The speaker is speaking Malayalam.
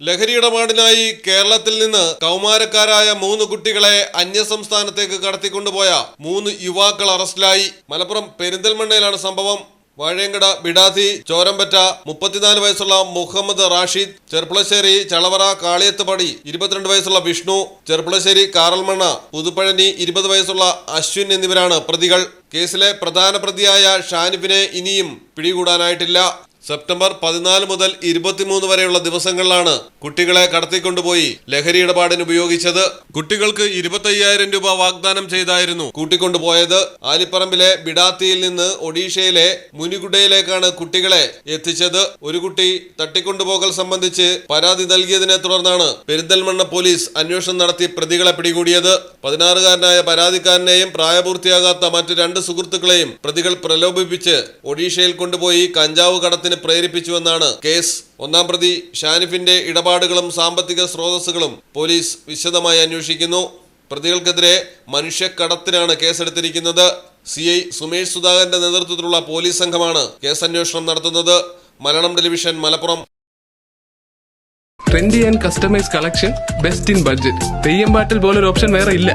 ലഹരി ഇടപാടിനായി കേരളത്തിൽ നിന്ന് കൗമാരക്കാരായ മൂന്ന് കുട്ടികളെ അന്യസംസ്ഥാനത്തേക്ക് കടത്തിക്കൊണ്ടുപോയ മൂന്ന് യുവാക്കൾ അറസ്റ്റിലായി. മലപ്പുറം പെരിന്തൽമണ്ണയിലാണ് സംഭവം. വാഴയങ്കട ബിഡാതി ചോരമ്പറ്റ മുപ്പത്തിനാല് വയസ്സുള്ള മുഹമ്മദ് റാഷിദ് ചെർപ്പുളശ്ശേരി ചളവറ കാളിയത്തുപടി ഇരുപത്തിരണ്ട് വയസ്സുള്ള വിഷ്ണു ചെർപ്പുളശ്ശേരി കാറൽമണ്ണ പുതുപ്പഴനി ഇരുപത് വയസ്സുള്ള അശ്വിൻ എന്നിവരാണ് പ്രതികൾ. കേസിലെ പ്രധാന പ്രതിയായ ഷാനിഫിനെ ഇനിയും പിടികൂടാനായിട്ടില്ല. സെപ്റ്റംബർ പതിനാല് മുതൽ ഇരുപത്തിമൂന്ന് വരെയുള്ള ദിവസങ്ങളിലാണ് കുട്ടികളെ കടത്തിക്കൊണ്ടുപോയി ലഹരി ഇടപാടിന് ഉപയോഗിച്ചത്. കുട്ടികൾക്ക് ഇരുപത്തയ്യായിരം രൂപ വാഗ്ദാനം ചെയ്തായിരുന്നു കൂട്ടിക്കൊണ്ടുപോയത്. ആലിപ്പറമ്പിലെ ബിഡാത്തിയിൽ നിന്ന് ഒഡീഷയിലെ മുനിഗുഡയിലേക്കാണ് കുട്ടികളെ എത്തിച്ചത്. ഒരു കുട്ടി തട്ടിക്കൊണ്ടുപോകൽ സംബന്ധിച്ച് പരാതി നൽകിയതിനെ തുടർന്നാണ് പെരിന്തൽമണ്ണ പോലീസ് അന്വേഷണം നടത്തി പ്രതികളെ പിടികൂടിയത്. പതിനാറുകാരനായ പരാതിക്കാരനെയും പ്രായപൂർത്തിയാകാത്ത മറ്റ് രണ്ട് സുഹൃത്തുക്കളെയും പ്രതികൾ പ്രലോഭിപ്പിച്ച് ഒഡീഷയിൽ കൊണ്ടുപോയി കഞ്ചാവ് കടത്തിന് പ്രേരിപ്പിച്ചുവെന്നാണ് കേസ്. ഒന്നാം പ്രതി ഷാനിഫിന്റെ ഇടപാടുകളും സാമ്പത്തിക സ്രോതസ്സുകളും പോലീസ് വിശദമായി അന്വേഷിക്കുന്നു. പ്രതികൾക്കെതിരെ മനുഷ്യക്കടത്തിനാണ് കേസെടുത്തിരിക്കുന്നത്. സി ഐ സുമേഷ് സുധാകരന്റെ നേതൃത്വത്തിലുള്ള പോലീസ് സംഘമാണ് കേസ് അന്വേഷണം നടത്തുന്നത്. Malayalam television Malappuram. Trendy and customise collection best in budget. Theyyam പാട്ടിൽ പോലൊരു ഓപ്ഷൻ വേറെ ഇല്ല.